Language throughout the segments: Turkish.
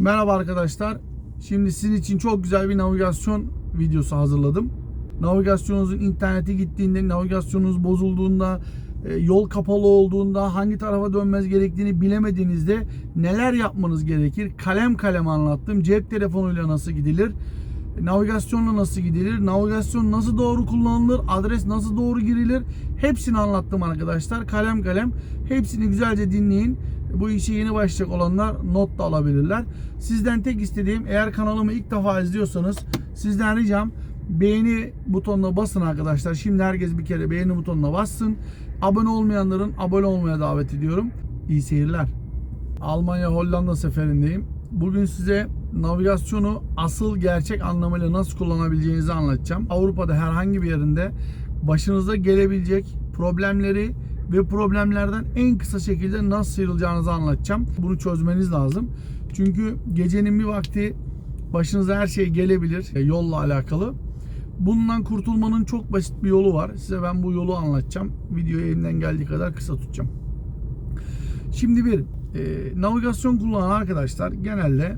Merhaba arkadaşlar. Şimdi sizin için çok güzel bir navigasyon videosu hazırladım. Navigasyonunuzun internete gittiğinde, navigasyonunuz bozulduğunda, e, yol kapalı olduğunda, hangi tarafa dönmeniz gerektiğini bilemediğinizde neler yapmanız gerekir? Kalem kalem anlattım. Cep telefonuyla nasıl gidilir? Navigasyonla nasıl gidilir? Navigasyon nasıl doğru kullanılır? Adres nasıl doğru girilir? Hepsini anlattım arkadaşlar. Kalem kalem. Hepsini güzelce dinleyin. Bu işe yeni başlayacak olanlar not da alabilirler. Sizden tek istediğim eğer kanalımı ilk defa izliyorsanız sizden ricam beğeni butonuna basın arkadaşlar. Şimdi herkes bir kere beğeni butonuna bassın. Abone olmayanların abone olmaya davet ediyorum. İyi seyirler. Almanya Hollanda seferindeyim. Bugün size navigasyonu asıl gerçek anlamıyla nasıl kullanabileceğinizi anlatacağım. Avrupa'da herhangi bir yerinde başınıza gelebilecek problemleri ve problemlerden en kısa şekilde nasıl sıyrılacağınızı anlatacağım. Bunu çözmeniz lazım. Çünkü gecenin bir vakti başınıza her şey gelebilir e, yolla alakalı. Bundan kurtulmanın çok basit bir yolu var. Size ben bu yolu anlatacağım. Videoyu elimden geldiği kadar kısa tutacağım. Şimdi bir e, navigasyon kullanan arkadaşlar genelde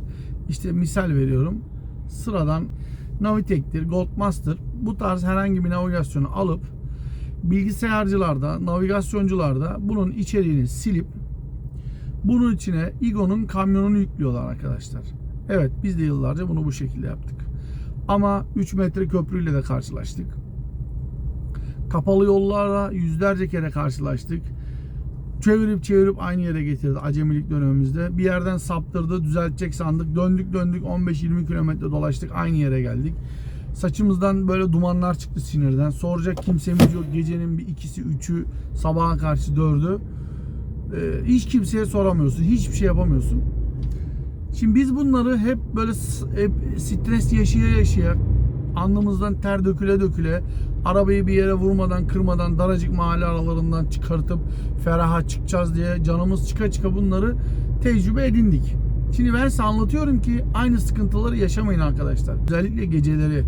işte misal veriyorum sıradan Navitek'tir, Goldmaster bu tarz herhangi bir navigasyonu alıp bilgisayarcılarda, navigasyoncularda bunun içeriğini silip bunun içine Igo'nun kamyonunu yüklüyorlar arkadaşlar. Evet biz de yıllarca bunu bu şekilde yaptık. Ama 3 metre köprüyle de karşılaştık. Kapalı yollarla yüzlerce kere karşılaştık. Çevirip çevirip aynı yere getirdi acemilik dönemimizde. Bir yerden saptırdı, düzeltecek sandık. Döndük döndük 15-20 kilometre dolaştık aynı yere geldik. Saçımızdan böyle dumanlar çıktı sinirden. Soracak kimsemiz yok. Gecenin bir ikisi, üçü, sabaha karşı dördü. Ee, hiç kimseye soramıyorsun. Hiçbir şey yapamıyorsun. Şimdi biz bunları hep böyle hep stres yaşaya yaşaya alnımızdan ter döküle döküle arabayı bir yere vurmadan kırmadan daracık mahalle aralarından çıkartıp feraha çıkacağız diye canımız çıka çıka bunları tecrübe edindik. Şimdi ben size anlatıyorum ki aynı sıkıntıları yaşamayın arkadaşlar. Özellikle geceleri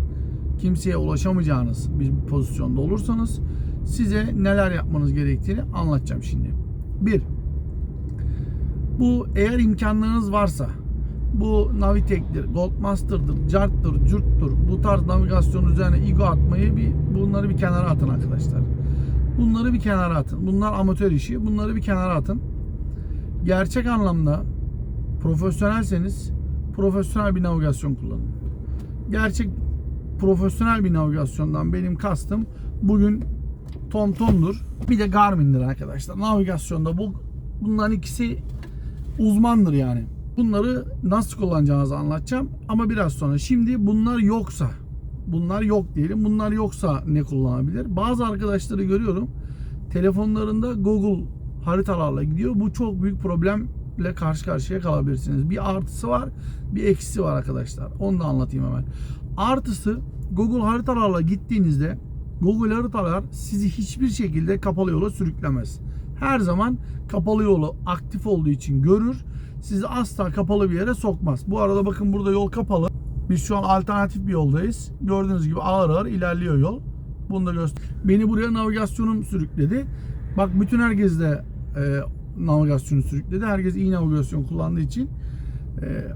kimseye ulaşamayacağınız bir pozisyonda olursanız size neler yapmanız gerektiğini anlatacağım şimdi. Bir, bu eğer imkanlarınız varsa bu Navitek'tir, Goldmaster'dır, Cart'tır, Curt'tur bu tarz navigasyon üzerine ego atmayı bir bunları bir kenara atın arkadaşlar. Bunları bir kenara atın. Bunlar amatör işi. Bunları bir kenara atın. Gerçek anlamda profesyonelseniz profesyonel bir navigasyon kullanın. Gerçek profesyonel bir navigasyondan benim kastım bugün TomTom'dur. Bir de Garmin'dir arkadaşlar. Navigasyonda bu bunların ikisi uzmandır yani. Bunları nasıl kullanacağınızı anlatacağım ama biraz sonra. Şimdi bunlar yoksa, bunlar yok diyelim. Bunlar yoksa ne kullanabilir? Bazı arkadaşları görüyorum. Telefonlarında Google haritalarla gidiyor. Bu çok büyük problemle karşı karşıya kalabilirsiniz. Bir artısı var, bir eksisi var arkadaşlar. Onu da anlatayım hemen. Artısı Google haritalarla gittiğinizde Google haritalar sizi hiçbir şekilde kapalı yola sürüklemez. Her zaman kapalı yolu aktif olduğu için görür. Sizi asla kapalı bir yere sokmaz. Bu arada bakın burada yol kapalı. Biz şu an alternatif bir yoldayız. Gördüğünüz gibi ağır ağır ilerliyor yol. Bunu da göster. Beni buraya navigasyonum sürükledi. Bak bütün herkes de e, navigasyonu sürükledi. Herkes iyi navigasyon kullandığı için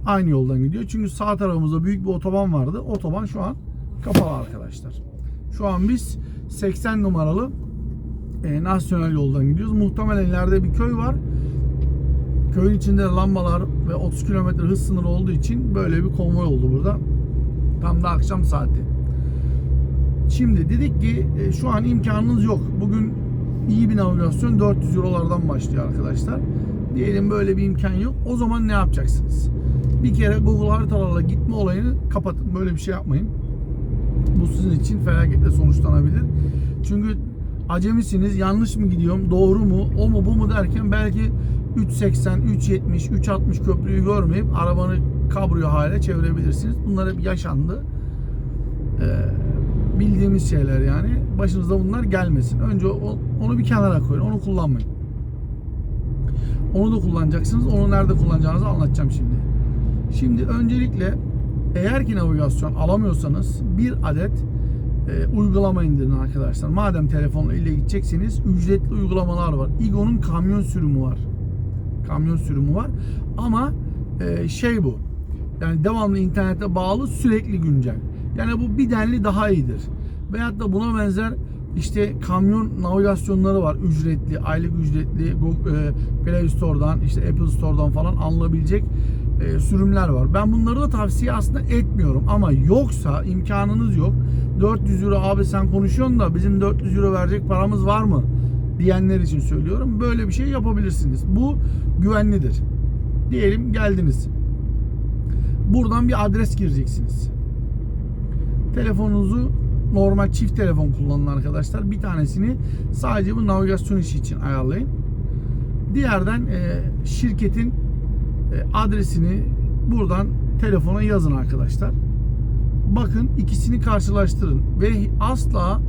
aynı yoldan gidiyor. Çünkü sağ tarafımızda büyük bir otoban vardı. Otoban şu an kapalı arkadaşlar. Şu an biz 80 numaralı e, nasyonel yoldan gidiyoruz. Muhtemelen ileride bir köy var. Köyün içinde lambalar ve 30 kilometre hız sınırı olduğu için böyle bir konvoy oldu burada. Tam da akşam saati. Şimdi dedik ki e, şu an imkanınız yok. Bugün iyi bir navigasyon 400 eurolardan başlıyor arkadaşlar. Diyelim böyle bir imkan yok. O zaman ne yapacaksınız? Bir kere Google haritalarla gitme olayını kapatın. Böyle bir şey yapmayın. Bu sizin için felaketle sonuçlanabilir. Çünkü acemisiniz. Yanlış mı gidiyorum? Doğru mu? O mu bu mu derken belki 3.80, 3.70, 3.60 köprüyü görmeyip arabanı kabriyo hale çevirebilirsiniz. Bunlar hep yaşandı. Ee, bildiğimiz şeyler yani. Başınıza bunlar gelmesin. Önce onu bir kenara koyun. Onu kullanmayın. Onu da kullanacaksınız. Onu nerede kullanacağınızı anlatacağım şimdi. Şimdi öncelikle eğer ki navigasyon alamıyorsanız bir adet e, uygulama indirin arkadaşlar. Madem telefonla ile gideceksiniz ücretli uygulamalar var. Igo'nun kamyon sürümü var. Kamyon sürümü var. Ama e, şey bu. Yani devamlı internete bağlı sürekli güncel. Yani bu bir denli daha iyidir. Veyahut da buna benzer işte kamyon navigasyonları var ücretli, aylık ücretli Google, e, Play Store'dan, işte Apple Store'dan falan alınabilecek e, sürümler var. Ben bunları da tavsiye aslında etmiyorum ama yoksa imkanınız yok. 400 euro abi sen konuşuyorsun da bizim 400 euro verecek paramız var mı? diyenler için söylüyorum. Böyle bir şey yapabilirsiniz. Bu güvenlidir. Diyelim geldiniz. Buradan bir adres gireceksiniz. Telefonunuzu normal çift telefon kullanın arkadaşlar. Bir tanesini sadece bu navigasyon işi için ayarlayın. Diğerden e, şirketin e, adresini buradan telefona yazın arkadaşlar. Bakın ikisini karşılaştırın ve asla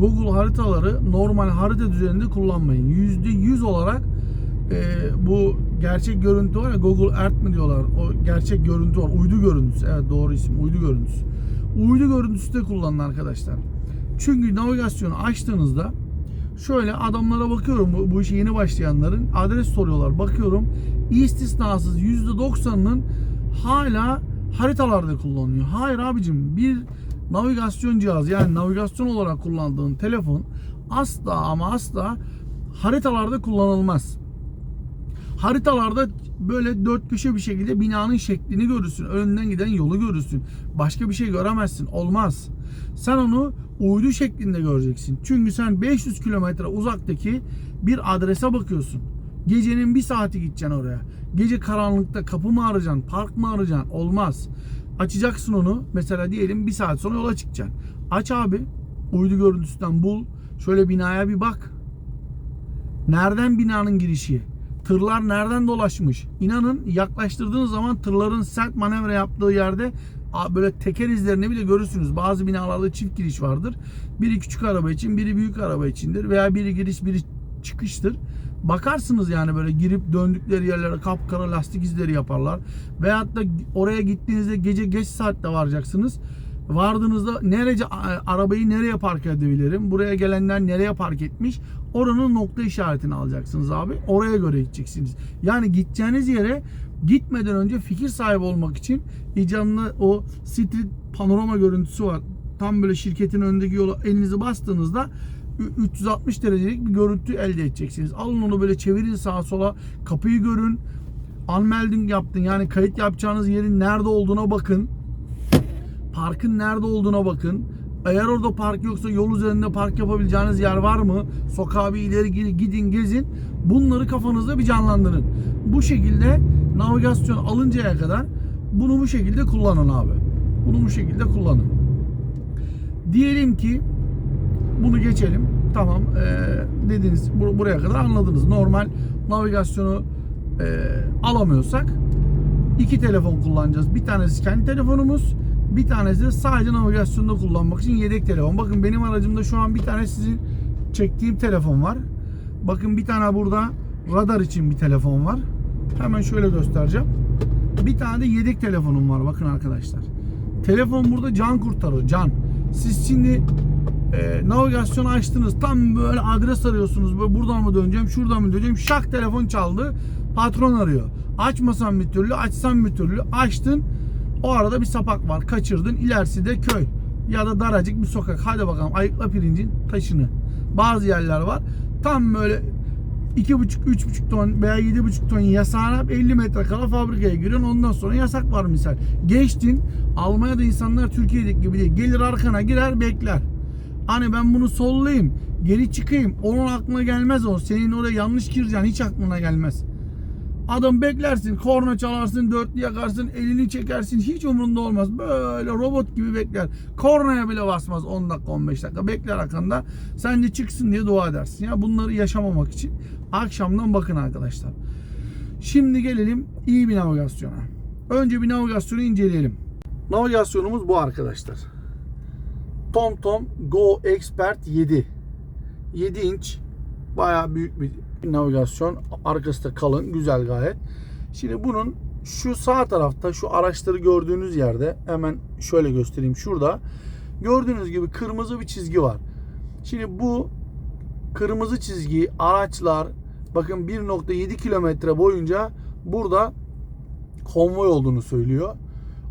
Google haritaları normal harita düzeninde kullanmayın. %100 olarak e, bu gerçek görüntü var ya Google Earth mi diyorlar. O gerçek görüntü var. Uydu görüntüsü. Evet doğru isim. Uydu görüntüsü. Uydu görüntüsü de kullanın arkadaşlar. Çünkü navigasyonu açtığınızda şöyle adamlara bakıyorum bu, bu işe yeni başlayanların adres soruyorlar. Bakıyorum istisnasız %90'ının hala haritalarda kullanılıyor. Hayır abicim bir navigasyon cihazı yani navigasyon olarak kullandığın telefon asla ama asla haritalarda kullanılmaz. Haritalarda böyle dört köşe bir şekilde binanın şeklini görürsün. Önünden giden yolu görürsün. Başka bir şey göremezsin. Olmaz. Sen onu uydu şeklinde göreceksin. Çünkü sen 500 kilometre uzaktaki bir adrese bakıyorsun. Gecenin bir saati gideceksin oraya. Gece karanlıkta kapı mı arayacaksın, park mı arayacaksın? Olmaz. Açacaksın onu. Mesela diyelim bir saat sonra yola çıkacaksın. Aç abi. Uydu görüntüsünden bul. Şöyle binaya bir bak. Nereden binanın girişi? Tırlar nereden dolaşmış? İnanın yaklaştırdığınız zaman tırların sert manevra yaptığı yerde böyle teker izlerini bile görürsünüz. Bazı binalarda çift giriş vardır. Biri küçük araba için, biri büyük araba içindir veya biri giriş, biri çıkıştır. Bakarsınız yani böyle girip döndükleri yerlere kapkara lastik izleri yaparlar. Veyahut da oraya gittiğinizde gece geç saatte varacaksınız. Vardığınızda nerece arabayı nereye park edebilirim? Buraya gelenler nereye park etmiş? Oranın nokta işaretini alacaksınız abi. Oraya göre gideceksiniz. Yani gideceğiniz yere gitmeden önce fikir sahibi olmak için icamlı o street panorama görüntüsü var. Tam böyle şirketin önündeki yola elinizi bastığınızda 360 derecelik bir görüntü elde edeceksiniz. Alın onu böyle çevirin sağa sola. Kapıyı görün. Unmelding yaptın. Yani kayıt yapacağınız yerin nerede olduğuna bakın. Parkın nerede olduğuna bakın. Eğer orada park yoksa yol üzerinde park yapabileceğiniz yer var mı? Sokağa bir ileri gidin gezin. Bunları kafanızda bir canlandırın. Bu şekilde navigasyon alıncaya kadar bunu bu şekilde kullanın abi. Bunu bu şekilde kullanın. Diyelim ki bunu geçelim. Tamam ee, dediniz bur- buraya kadar anladınız. Normal navigasyonu e, alamıyorsak iki telefon kullanacağız. Bir tanesi kendi telefonumuz, bir tanesi de sadece navigasyonda kullanmak için yedek telefon. Bakın benim aracımda şu an bir tane sizin çektiğim telefon var. Bakın bir tane burada radar için bir telefon var. Hemen şöyle göstereceğim. Bir tane de yedek telefonum var bakın arkadaşlar. Telefon burada can kurtarır can. Siz şimdi e, navigasyonu açtınız. Tam böyle adres arıyorsunuz. Böyle buradan mı döneceğim, şuradan mı döneceğim? Şak telefon çaldı. Patron arıyor. Açmasan bir türlü, açsan bir türlü. Açtın. O arada bir sapak var. Kaçırdın. İlerisi de köy. Ya da daracık bir sokak. Hadi bakalım ayıkla pirincin taşını. Bazı yerler var. Tam böyle 2,5-3,5 ton veya 7,5 ton yasağına 50 metre kala fabrikaya giriyorsun. Ondan sonra yasak var misal. Geçtin. Almanya'da insanlar Türkiye'deki gibi değil. Gelir arkana girer bekler. Hani ben bunu sollayayım, geri çıkayım. Onun aklına gelmez o. Senin oraya yanlış gireceksin hiç aklına gelmez. Adam beklersin, korna çalarsın, dörtlü yakarsın, elini çekersin. Hiç umurunda olmaz. Böyle robot gibi bekler. Kornaya bile basmaz 10 dakika 15 dakika. Bekler arkanda. Sen de çıksın diye dua edersin. Ya bunları yaşamamak için akşamdan bakın arkadaşlar. Şimdi gelelim iyi bir navigasyona. Önce bir navigasyonu inceleyelim. Navigasyonumuz bu arkadaşlar. TomTom Go Expert 7. 7 inç bayağı büyük bir navigasyon. Arkası da kalın, güzel gayet. Şimdi bunun şu sağ tarafta şu araçları gördüğünüz yerde hemen şöyle göstereyim. Şurada gördüğünüz gibi kırmızı bir çizgi var. Şimdi bu kırmızı çizgi araçlar bakın 1.7 kilometre boyunca burada konvoy olduğunu söylüyor.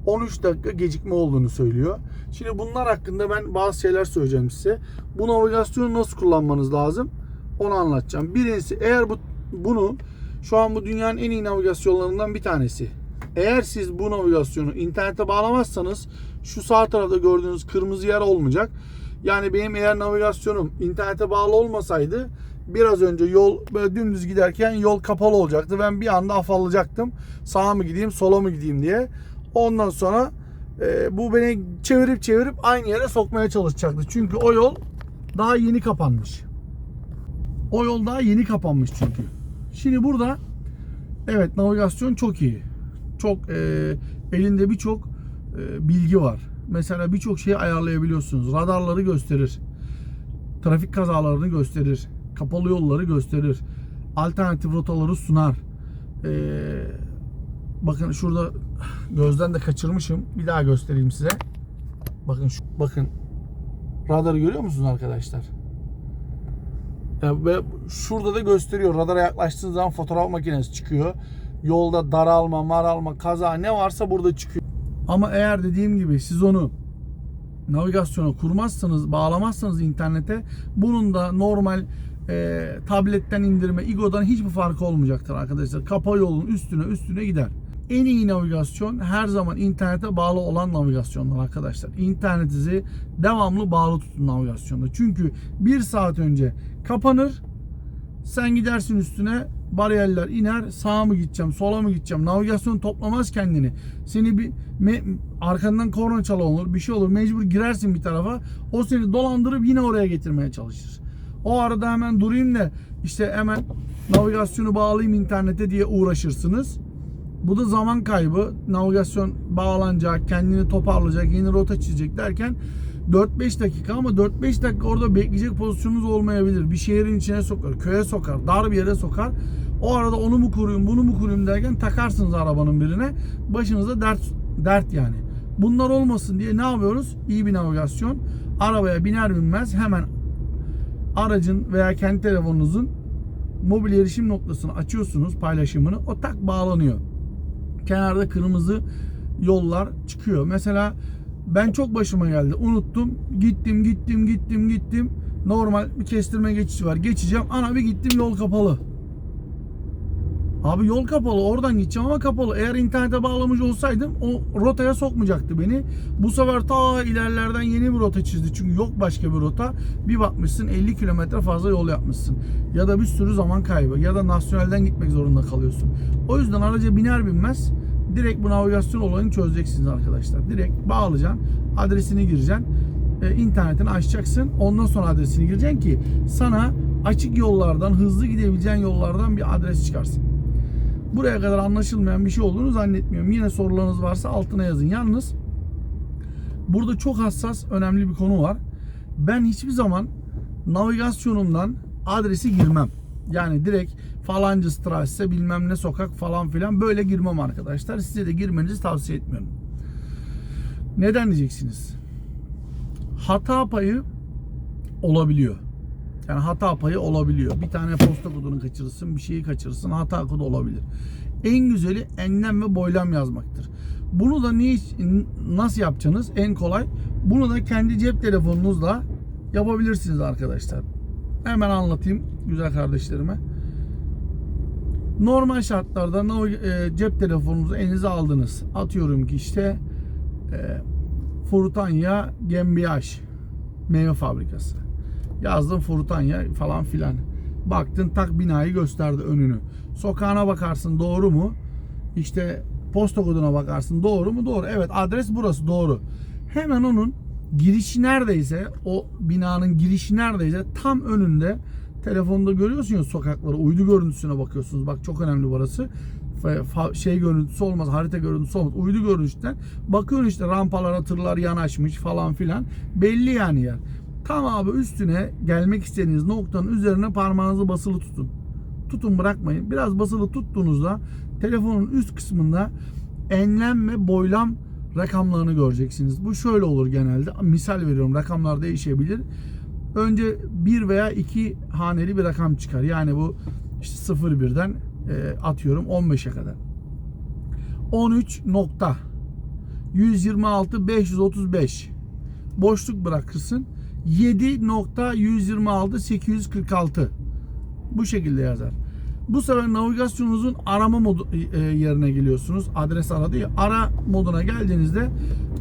13 dakika gecikme olduğunu söylüyor. Şimdi bunlar hakkında ben bazı şeyler söyleyeceğim size. Bu navigasyonu nasıl kullanmanız lazım? Onu anlatacağım. Birincisi eğer bu bunu şu an bu dünyanın en iyi navigasyonlarından bir tanesi. Eğer siz bu navigasyonu internete bağlamazsanız şu sağ tarafta gördüğünüz kırmızı yer olmayacak. Yani benim eğer navigasyonum internete bağlı olmasaydı biraz önce yol böyle dümdüz giderken yol kapalı olacaktı. Ben bir anda afallayacaktım. Sağa mı gideyim, sola mı gideyim diye. Ondan sonra e, bu beni çevirip çevirip aynı yere sokmaya çalışacaktı. Çünkü o yol daha yeni kapanmış. O yol daha yeni kapanmış çünkü. Şimdi burada evet navigasyon çok iyi. Çok e, elinde birçok e, bilgi var. Mesela birçok şeyi ayarlayabiliyorsunuz. Radarları gösterir. Trafik kazalarını gösterir. Kapalı yolları gösterir. Alternatif rotaları sunar. Ee, bakın şurada gözden de kaçırmışım. Bir daha göstereyim size. Bakın şu, bakın radarı görüyor musunuz arkadaşlar? Ve şurada da gösteriyor. Radara yaklaştığınız zaman fotoğraf makinesi çıkıyor. Yolda daralma, maralma, kaza ne varsa burada çıkıyor. Ama eğer dediğim gibi siz onu navigasyona kurmazsanız, bağlamazsanız internete bunun da normal e, tabletten indirme, Igo'dan hiçbir farkı olmayacaktır arkadaşlar. Kapa yolun üstüne üstüne gider. En iyi navigasyon her zaman internete bağlı olan navigasyonlar arkadaşlar. İnternetinizi devamlı bağlı tutun navigasyonda. Çünkü bir saat önce kapanır. Sen gidersin üstüne bariyerler iner. Sağa mı gideceğim, sola mı gideceğim? Navigasyon toplamaz kendini. Seni bir me- arkandan korna çalı olur, bir şey olur. Mecbur girersin bir tarafa. O seni dolandırıp yine oraya getirmeye çalışır. O arada hemen durayım da işte hemen navigasyonu bağlayayım internete diye uğraşırsınız. Bu da zaman kaybı. Navigasyon bağlanacak, kendini toparlayacak, yeni rota çizecek derken 4-5 dakika ama 4-5 dakika orada bekleyecek pozisyonunuz olmayabilir. Bir şehrin içine sokar, köye sokar, dar bir yere sokar. O arada onu mu kurayım, bunu mu kurayım derken takarsınız arabanın birine. Başınıza dert dert yani. Bunlar olmasın diye ne yapıyoruz? İyi bir navigasyon. Arabaya biner binmez hemen aracın veya kendi telefonunuzun mobil erişim noktasını açıyorsunuz paylaşımını. O tak bağlanıyor. Kenarda kırmızı yollar çıkıyor. Mesela ben çok başıma geldi. Unuttum. Gittim, gittim, gittim, gittim. Normal bir kestirme geçişi var. Geçeceğim. Ana bir gittim yol kapalı. Abi yol kapalı. Oradan gideceğim ama kapalı. Eğer internete bağlamış olsaydım o rotaya sokmayacaktı beni. Bu sefer ta ilerlerden yeni bir rota çizdi. Çünkü yok başka bir rota. Bir bakmışsın 50 kilometre fazla yol yapmışsın. Ya da bir sürü zaman kaybı. Ya da nasyonelden gitmek zorunda kalıyorsun. O yüzden araca biner binmez direkt bu navigasyon olayını çözeceksiniz arkadaşlar. Direkt bağlayacaksın. Adresini gireceksin. E, internetini açacaksın. Ondan sonra adresini gireceksin ki sana açık yollardan, hızlı gidebileceğin yollardan bir adres çıkarsın. Buraya kadar anlaşılmayan bir şey olduğunu zannetmiyorum. Yine sorularınız varsa altına yazın. Yalnız burada çok hassas, önemli bir konu var. Ben hiçbir zaman navigasyonumdan adresi girmem. Yani direkt falancı strasse bilmem ne sokak falan filan böyle girmem arkadaşlar. Size de girmenizi tavsiye etmiyorum. Neden diyeceksiniz? Hata payı olabiliyor. Yani hata payı olabiliyor. Bir tane posta kodunu kaçırırsın, bir şeyi kaçırırsın, hata kodu olabilir. En güzeli enlem ve boylam yazmaktır. Bunu da niye, nasıl yapacaksınız? En kolay. Bunu da kendi cep telefonunuzla yapabilirsiniz arkadaşlar. Hemen anlatayım güzel kardeşlerime. Normal şartlarda e, cep telefonunuzu elinize aldınız. Atıyorum ki işte e, Frutanya GmbH meyve fabrikası. Yazdım Frutanya falan filan. Baktın tak binayı gösterdi önünü. Sokağına bakarsın doğru mu? İşte posta koduna bakarsın doğru mu? Doğru. Evet adres burası doğru. Hemen onun girişi neredeyse o binanın girişi neredeyse tam önünde telefonda görüyorsun ya sokakları uydu görüntüsüne bakıyorsunuz. Bak çok önemli burası. Şey görüntüsü olmaz, harita görüntüsü olmaz. Uydu görüntüsünden bakıyorsun işte rampalara tırlar yanaşmış falan filan. Belli yani yer. Tam abi üstüne gelmek istediğiniz noktanın üzerine parmağınızı basılı tutun. Tutun bırakmayın. Biraz basılı tuttuğunuzda telefonun üst kısmında enlem ve boylam rakamlarını göreceksiniz. Bu şöyle olur genelde. Misal veriyorum rakamlar değişebilir. Önce bir veya iki haneli bir rakam çıkar. Yani bu işte 01'den e, atıyorum 15'e kadar. 13 nokta 126 535 boşluk bırakırsın 7.126 846 bu şekilde yazar. Bu sefer navigasyonunuzun arama modu e, yerine geliyorsunuz. Adres aradı ya. Ara moduna geldiğinizde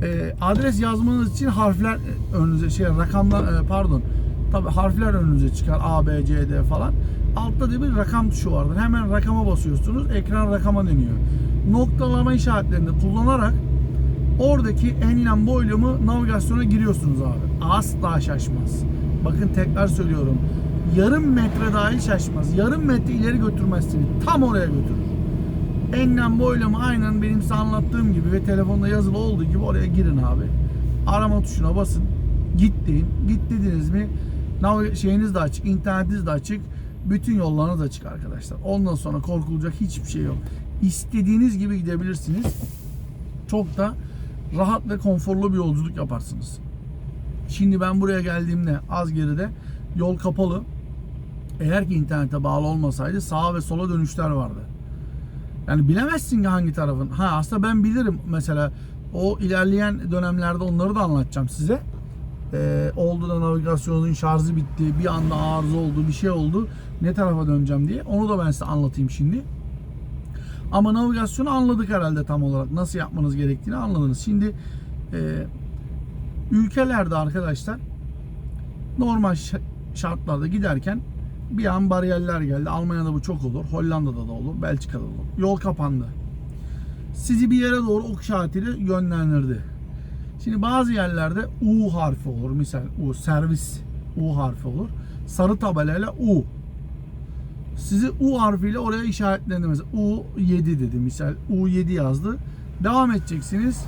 e, adres yazmanız için harfler e, önünüze şey rakamlar e, pardon tabi harfler önünüze çıkar A, B, C, D falan. Altta da bir rakam tuşu vardır. Hemen rakama basıyorsunuz. Ekran rakama dönüyor. Noktalama işaretlerini kullanarak oradaki enlem boylamı navigasyona giriyorsunuz abi. Asla şaşmaz. Bakın tekrar söylüyorum. Yarım metre dahi şaşmaz. Yarım metre ileri götürmez seni. Tam oraya götürür. Enlem boylamı aynen benim size anlattığım gibi ve telefonda yazılı olduğu gibi oraya girin abi. Arama tuşuna basın. Git deyin. Mi nav- şeyiniz de açık, internetiniz de açık. Bütün yollarınız açık arkadaşlar. Ondan sonra korkulacak hiçbir şey yok. İstediğiniz gibi gidebilirsiniz. Çok da rahat ve konforlu bir yolculuk yaparsınız. Şimdi ben buraya geldiğimde az geride yol kapalı. Eğer ki internete bağlı olmasaydı sağa ve sola dönüşler vardı. Yani bilemezsin ki hangi tarafın. Ha aslında ben bilirim mesela o ilerleyen dönemlerde onları da anlatacağım size. Ee, oldu da navigasyonun şarjı bitti, bir anda arıza oldu, bir şey oldu. Ne tarafa döneceğim diye. Onu da ben size anlatayım şimdi. Ama navigasyonu anladık herhalde tam olarak. Nasıl yapmanız gerektiğini anladınız. Şimdi e, ülkelerde arkadaşlar normal şartlarda giderken bir an bariyerler geldi. Almanya'da bu çok olur. Hollanda'da da olur. Belçika'da da olur. Yol kapandı. Sizi bir yere doğru ok işaretiyle yönlendirdi. Şimdi bazı yerlerde U harfi olur. Misal U servis U harfi olur. Sarı tabelayla U. Sizi U harfiyle oraya işaretlendi mesela. U7 dedi misal. U7 yazdı. Devam edeceksiniz.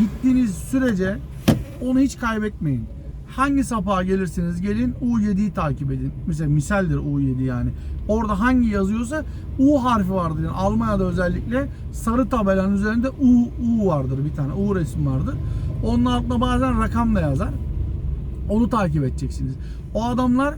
Gittiğiniz sürece onu hiç kaybetmeyin. Hangi sapağa gelirseniz gelin U7'yi takip edin. Mesela misaldir U7 yani. Orada hangi yazıyorsa U harfi vardır. Yani Almanya'da özellikle sarı tabelanın üzerinde U, U vardır bir tane. U resim vardır. Onun altında bazen rakam da yazar. Onu takip edeceksiniz. O adamlar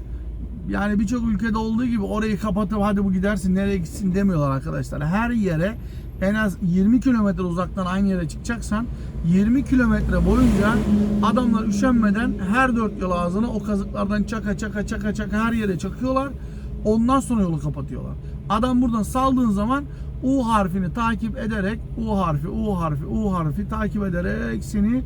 yani birçok ülkede olduğu gibi orayı kapatıp hadi bu gidersin nereye gitsin demiyorlar arkadaşlar. Her yere en az 20 kilometre uzaktan aynı yere çıkacaksan 20 kilometre boyunca adamlar üşenmeden her dört yol ağzına o kazıklardan çaka çaka çaka çaka her yere çakıyorlar. Ondan sonra yolu kapatıyorlar. Adam buradan saldığın zaman U harfini takip ederek U harfi, U harfi, U harfi takip ederek seni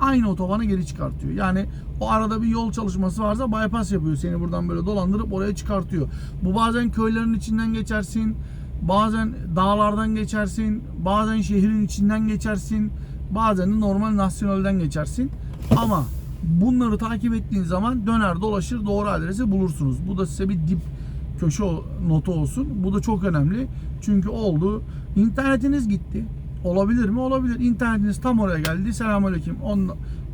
aynı otobana geri çıkartıyor. Yani o arada bir yol çalışması varsa bypass yapıyor. Seni buradan böyle dolandırıp oraya çıkartıyor. Bu bazen köylerin içinden geçersin. Bazen dağlardan geçersin. Bazen şehrin içinden geçersin. Bazen de normal nasyonelden geçersin. Ama bunları takip ettiğin zaman döner dolaşır doğru adresi bulursunuz. Bu da size bir dip köşe notu olsun. Bu da çok önemli. Çünkü oldu. İnternetiniz gitti. Olabilir mi? Olabilir. İnternetiniz tam oraya geldi. Selamünaleyküm.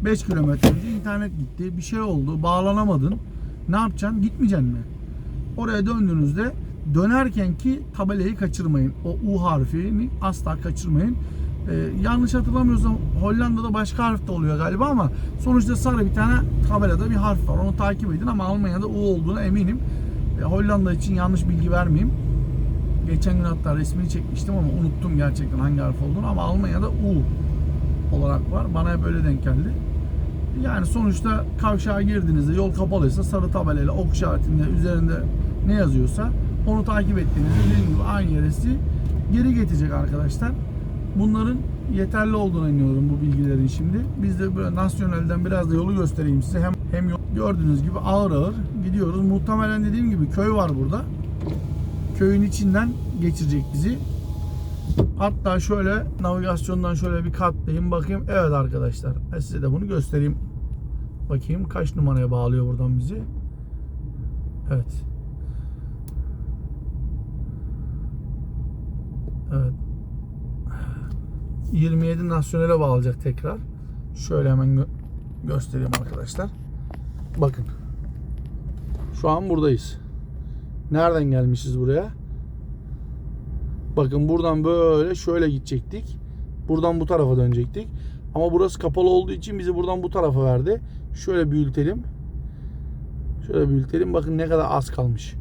5 kilometre önce internet gitti. Bir şey oldu. Bağlanamadın. Ne yapacaksın? Gitmeyeceksin mi? Oraya döndüğünüzde dönerken ki tabelayı kaçırmayın. O U harfini asla kaçırmayın. Ee, yanlış hatırlamıyorsam Hollanda'da başka harf de oluyor galiba ama sonuçta sarı bir tane tabelada bir harf var. Onu takip edin ama Almanya'da U olduğuna eminim. Ee, Hollanda için yanlış bilgi vermeyeyim. Geçen gün hatta resmini çekmiştim ama unuttum gerçekten hangi harf olduğunu ama Almanya'da U olarak var. Bana hep öyle denk geldi. Yani sonuçta kavşağa girdiğinizde yol kapalıysa sarı tabelayla ok işaretinde üzerinde ne yazıyorsa onu takip ettiğinizde dediğim gibi aynı yere geri getirecek arkadaşlar. Bunların yeterli olduğuna inanıyorum bu bilgilerin şimdi. Biz de böyle nasyonelden biraz da yolu göstereyim size. Hem hem gördüğünüz gibi ağır ağır gidiyoruz. Muhtemelen dediğim gibi köy var burada. Köyün içinden geçirecek bizi. Hatta şöyle navigasyondan şöyle bir katlayayım bakayım. Evet arkadaşlar size de bunu göstereyim. Bakayım kaç numaraya bağlıyor buradan bizi. Evet. Evet. 27 nasyonele bağlayacak tekrar. Şöyle hemen gö- göstereyim arkadaşlar. Bakın. Şu an buradayız. Nereden gelmişiz buraya? Bakın buradan böyle şöyle gidecektik. Buradan bu tarafa dönecektik. Ama burası kapalı olduğu için bizi buradan bu tarafa verdi. Şöyle büyütelim. Şöyle büyütelim. Bakın ne kadar az kalmış.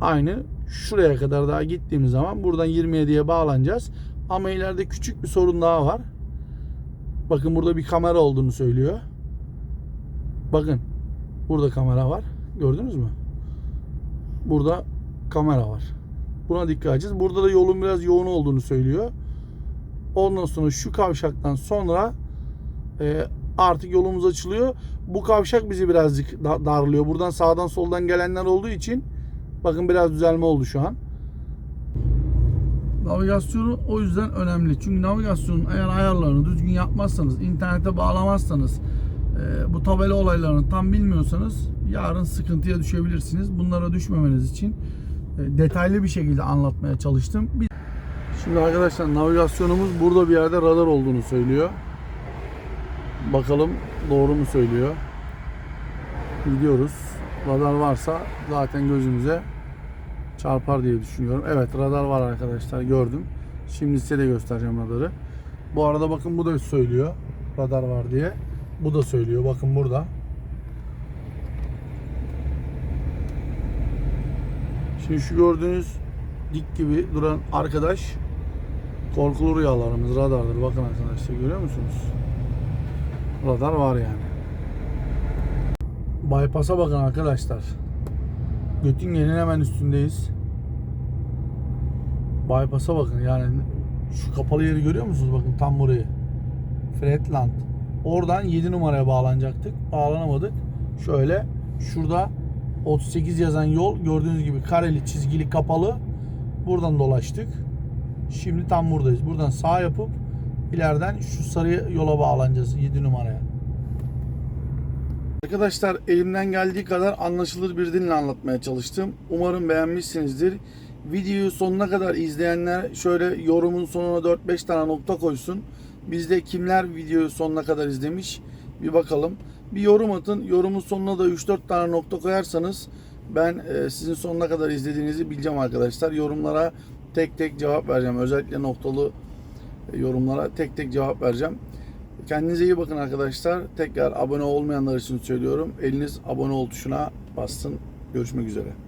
Aynı şuraya kadar daha gittiğimiz zaman buradan 27'ye bağlanacağız. Ama ileride küçük bir sorun daha var. Bakın burada bir kamera olduğunu söylüyor. Bakın. Burada kamera var. Gördünüz mü? Burada kamera var. Buna dikkat edeceğiz. Burada da yolun biraz yoğun olduğunu söylüyor. Ondan sonra şu kavşaktan sonra e, artık yolumuz açılıyor. Bu kavşak bizi birazcık da- darlıyor. Buradan sağdan soldan gelenler olduğu için bakın biraz düzelme oldu şu an. Navigasyonu o yüzden önemli. Çünkü navigasyonun eğer ayarlarını düzgün yapmazsanız, internete bağlamazsanız, e, bu tabela olaylarını tam bilmiyorsanız yarın sıkıntıya düşebilirsiniz. Bunlara düşmemeniz için e, detaylı bir şekilde anlatmaya çalıştım. Şimdi arkadaşlar navigasyonumuz burada bir yerde radar olduğunu söylüyor. Bakalım doğru mu söylüyor. Gidiyoruz. Radar varsa zaten gözümüze çarpar diye düşünüyorum. Evet radar var arkadaşlar gördüm. Şimdi size de göstereceğim radarı. Bu arada bakın bu da söylüyor. Radar var diye. Bu da söylüyor. Bakın burada. Şimdi şu gördüğünüz dik gibi duran arkadaş korkulu rüyalarımız radardır. Bakın arkadaşlar görüyor musunuz? Radar var yani. Bypass'a bakın arkadaşlar. Göttingen'in hemen üstündeyiz. Bypass'a bakın yani şu kapalı yeri görüyor musunuz? Bakın tam burayı. Fredland. Oradan 7 numaraya bağlanacaktık. Bağlanamadık. Şöyle şurada 38 yazan yol gördüğünüz gibi kareli çizgili kapalı. Buradan dolaştık. Şimdi tam buradayız. Buradan sağ yapıp ileriden şu sarı yola bağlanacağız 7 numaraya. Arkadaşlar elimden geldiği kadar anlaşılır bir dille anlatmaya çalıştım. Umarım beğenmişsinizdir. Videoyu sonuna kadar izleyenler şöyle yorumun sonuna 4-5 tane nokta koysun. Bizde kimler videoyu sonuna kadar izlemiş bir bakalım. Bir yorum atın. Yorumun sonuna da 3-4 tane nokta koyarsanız ben e, sizin sonuna kadar izlediğinizi bileceğim arkadaşlar. Yorumlara tek tek cevap vereceğim. Özellikle noktalı e, yorumlara tek tek cevap vereceğim. Kendinize iyi bakın arkadaşlar. Tekrar abone olmayanlar için söylüyorum. Eliniz abone ol tuşuna bassın. Görüşmek üzere.